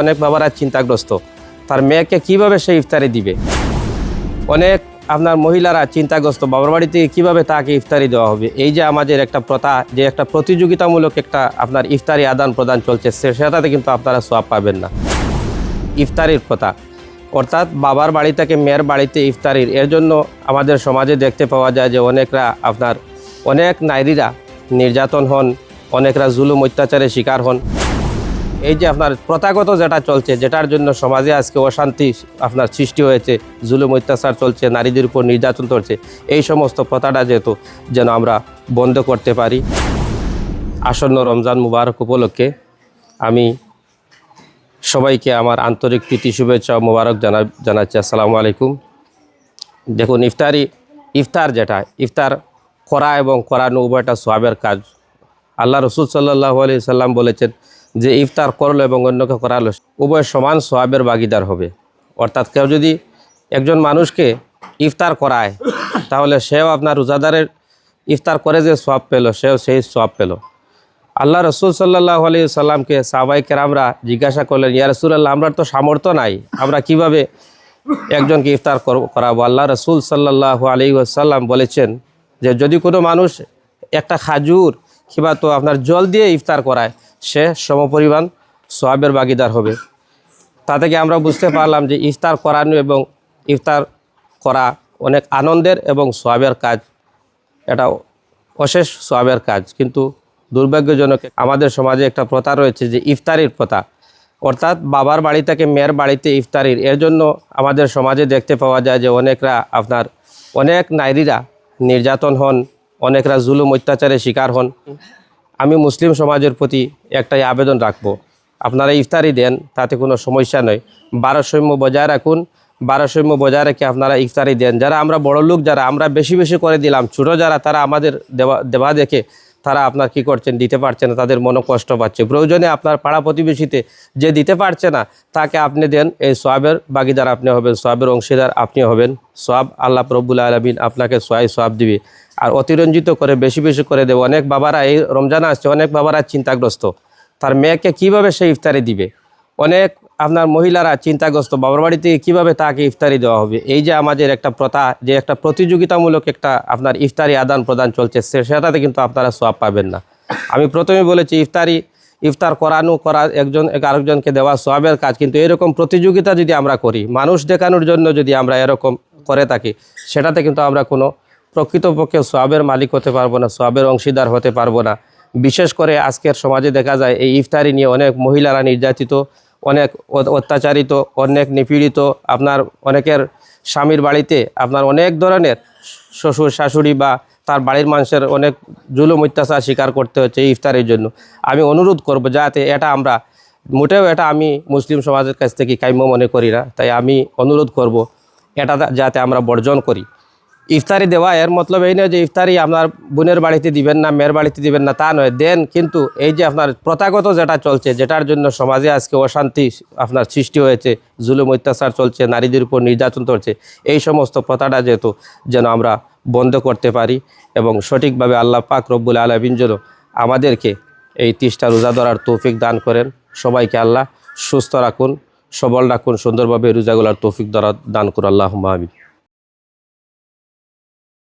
অনেক বাবারা চিন্তাগ্রস্ত। তার মেয়েকে কীভাবে সে ইফতারি দিবে? অনেক আপনার মহিলারা চিন্তাগ্রস্ত, বাবার বাড়ি থেকে কীভাবে তাকে ইফতারি দেওয়া হবে? এই যে আমাদের একটা প্রথা, যে একটা প্রতিযোগিতামূলক একটা আপনার ইফতারি আদান প্রদান চলছে সেটাতে কিন্তু আপনারা সব পাবেন না। ইফতারির প্রথা। অর্থাৎ বাবার বাড়ি থেকে মেয়ের বাড়িতে ইফতারির। এর জন্য আমাদের সমাজে দেখতে পাওয়া যায় যে অনেকরা আপনার অনেক নারীরা নির্যাতন হন, অনেকরা জুলুম অত্যাচারের শিকার হন। এই যে আপনার প্রথাগত যেটা চলছে, যেটার জন্য সমাজে আজকে অশান্তি আপনার সৃষ্টি হয়েছে, জুলুম, অত্যাচার চলছে, নারীদের উপর নির্যাতন চলছে, এই সমস্ত প্রথাটা যেহেতু যেন আমরা বন্ধ করতে পারি। আসন্ন রমজান মুবারক উপলক্ষে আমি সবাইকে আমার আন্তরিক প্রীতি, শুভেচ্ছা মোবারক জানা, জানাচ্ছি। আসসালামু আলাইকুম। দেখুন, ইফতারি, ইফতার যেটা, ইফতার করা এবং করানো উভয়টা সোয়াবের কাজ। আল্লাহ রসুল সাল্লাহ আলি সাল্লাম বলেছেন যে ইফতার করল এবং অন্যকে করালো, উভয় সমান সোয়াবের বাগিদার হবে। অর্থাৎ কেউ যদি একজন মানুষকে ইফতার করায়, তাহলে সেও আপনার রোজাদারের ইফতার করে যে সোয়াব পেল, সেও সেই সোয়াব পেল। আল্লাহ রসুল সাল্লাহ আলি সাল্লামকে সাবাই কেরামরা জিজ্ঞাসা করলেন, ইয়া রসুল্লাহ আমরা তো সামর্থ্য নাই, আমরা কীভাবে একজনকে ইফতার কর- করাবো? আল্লাহ রসুল সাল্লাহ আলি সাল্লাম বলেছেন যে, যদি কোনো মানুষ একটা খাজুর কিংবা তো আপনার জল দিয়ে ইফতার করায়। সে সমপরিমাণ সোয়াবের বাগিদার হবে। তা থেকে আমরা বুঝতে পারলাম যে ইফতার করানো এবং ইফতার করা অনেক আনন্দের এবং সোয়াবের কাজ। এটা অশেষ সোয়াবের কাজ। কিন্তু দুর্ভাগ্যজনক আমাদের সমাজে একটা প্রথা রয়েছে যে ইফতারির প্রথা। অর্থাৎ বাবার বাড়ি থেকে মেয়ের বাড়িতে ইফতারির। এর জন্য আমাদের সমাজে দেখতে পাওয়া যায় যে অনেকরা আপনার অনেক নারীরা নির্যাতন হন অনেকরা জুলুম অত্যাচারের শিকার হন। আমি মুসলিম সমাজের প্রতি একটাই আবেদন রাখব। আপনারা ইফতারি দেন, তাতে কোনো সমস্যা নয়। ভারসাম্য বজায় রাখুন। ভারসাম্য বজায় রেখে আপনারা ইফতারি দেন। যারা আমরা বড় লোক যারা আমরা বেশি বেশি করে দিলাম, ছোটো যারা, তারা আমাদের দেওয়া দেওয়া দেখে তারা আপনার কি করছেন, দিতে পারছে না, তাদের মনে কষ্ট পাচ্ছে। প্রয়োজনে আপনার পাড়া প্রতিবেশীতে যে দিতে পারছে না, তাকে আপনি দেন, এই সোয়াবের বাগিদার আপনি হবেন, সোয়াবের অংশীদার আপনি হবেন। সোয়াব আল্লাহ রব্বুল আলমিন আপনাকে সোয়াই সোয়াব দিবে। আর অতিরঞ্জিত করে, বেশি বেশি করে দেবে। অনেক বাবারা এই রমজান আসছে, অনেক বাবারা চিন্তাগ্রস্ত। তার মেয়েকে কীভাবে সে ইফতারি দিবে? অনেক আপনার মহিলারা চিন্তাগ্রস্ত। বাবার বাড়ি থেকে কীভাবে তাকে ইফতারি দেওয়া হবে? এই যে আমাদের একটা প্রথা, যে একটা প্রতিযোগিতামূলক একটা আপনার ইফতারি আদান প্রদান চলছে সেটাতে কিন্তু আপনারা সোয়াব পাবেন না। আমি প্রথমে বলেছি, ইফতারি, ইফতার করানো, করা একজন, এক আরেকজনকে দেওয়া সোয়াবের কাজ। কিন্তু এরকম প্রতিযোগিতা যদি আমরা করি, মানুষ দেখানোর জন্য যদি আমরা এরকম করে থাকি, সেটাতে কিন্তু আমরা কোনো প্রকৃতপক্ষে সোয়াবের মালিক হতে পারব না সোয়াবের অংশীদার হতে পারব না। বিশেষ করে আজকের সমাজে দেখা যায়, এই ইফতারি নিয়ে অনেক মহিলারা নির্যাতিত। অনেক অত্যাচারিত, অনেক নিপীড়িত, আপনার অনেকের স্বামীর বাড়িতে আপনার অনেক ধরনের শ্বশুর, শাশুড়ি বা তার বাড়ির মানুষের অনেক জুলুম, অত্যাচার স্বীকার করতে হচ্ছে ইফতারের জন্য। আমি অনুরোধ করব যাতে এটা আমরা, মোটেও এটা আমি মুসলিম সমাজের কাছ থেকে কাম্য মনে করি না, তাই আমি অনুরোধ করব এটা যাতে আমরা বর্জন করি। ইফতারি দেওয়া, এর মতলব এই নয় যে ইফতারি আপনার বোনের বাড়িতে দিবেন না, মেয়ের বাড়িতে দিবেন না, তা নয়। দেন কিন্তু এই যে আপনার প্রথাগত যেটা চলছে, যেটার জন্য সমাজে আজকে অশান্তি আপনার সৃষ্টি হয়েছে, জুলুম, অত্যাচার চলছে, নারীদের উপর নির্যাতন চলছে, এই সমস্ত প্রথাটা যেহেতু যেন আমরা বন্ধ করতে পারি এবং সঠিকভাবে আল্লাহ পাক রব্বুল আলমিন যেন আমাদেরকে এই তিষ্ঠা রোজা ধরার তৌফিক দান করেন। সবাইকে আল্লাহ সুস্থ রাখুন, সবল রাখুন, সুন্দরভাবে রোজাগুলার তৌফিক দ্বারা দান করুন। আল্লাহ আমিন।